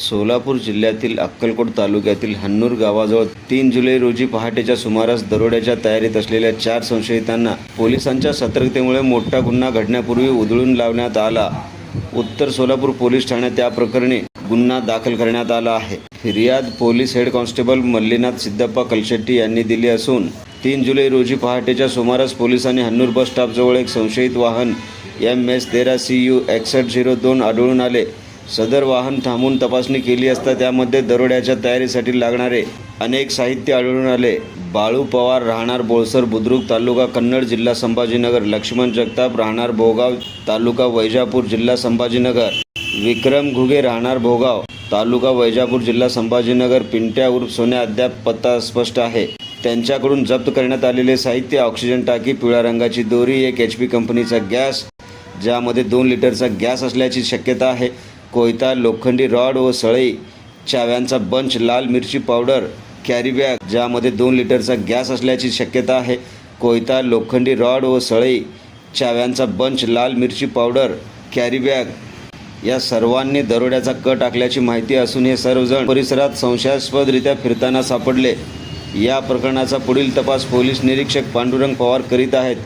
सोलापूर जिल्ह्यातील अक्कलकोट तालुक्यातील हन्नूर गावाजवळ तीन जुलै रोजी पहाटेच्या सुमारास दरोड्याच्या तयारीत असलेल्या चार संशयितांना पोलिसांच्या सतर्कतेमुळे मोठा गुन्हा घडण्यापूर्वी उधळून लावण्यात आला. उत्तर सोलापूर पोलीस ठाण्यात त्या प्रकरणी गुन्हा दाखल करण्यात आला आहे. फिर्याद police head constable Mallinath Siddhappa Kalshetti यांनी दिली असून तीन जुलै रोजी पहाटेच्या सुमारास पोलिसांनी हन्नूर बस स्टॉपजवळ एक संशयित वाहन एम एस तेरा सी यू एकसष्ट झिरो दोन आढळून आले. सदर वाहन थांबून तपासणी केली असता त्यामध्ये दरोड्याच्या तयारीसाठी लागणारे अनेक साहित्य आढळून आले. बाळू पवार राहणार बोळसर बुद्रुक तालुका कन्नड जिल्हा संभाजीनगर लक्ष्मण जगताप राहणार भोगाव तालुका वैजापूर जिल्हा संभाजीनगर विक्रम घुगे राहणार भोगाव तालुका वैजापूर जिल्हा संभाजीनगर पिंट्या उर्फ सोन्या अद्याप पत्ता स्पष्ट आहे. त्यांच्याकडून जप्त करण्यात आलेले साहित्य ऑक्सिजन टाकी पिवळ्या रंगाची दोरी एक एच पी कंपनीचा गॅस ज्यामध्ये दोन लिटरचा गॅस असल्याची शक्यता आहे. कोयता लोखंडी रॉड व सळई चाव्यांचा बंच लाल मिरची पावडर कॅरी बॅग ज्यामध्ये दोन लिटरचा गॅस असल्याची शक्यता आहे. कोयता लोखंडी रॉड व सळई चाव्यांचा बंच लाल मिरची पावडर कॅरी बॅग या सर्वांनी दरोड्याचा कट टाकल्याची माहिती असून हे सर्वजण परिसरात संशयास्पदरित्या फिरताना सापडले. या प्रकरणाचा पुढील तपास पोलीस निरीक्षक पांडुरंग पवार करीत आहेत.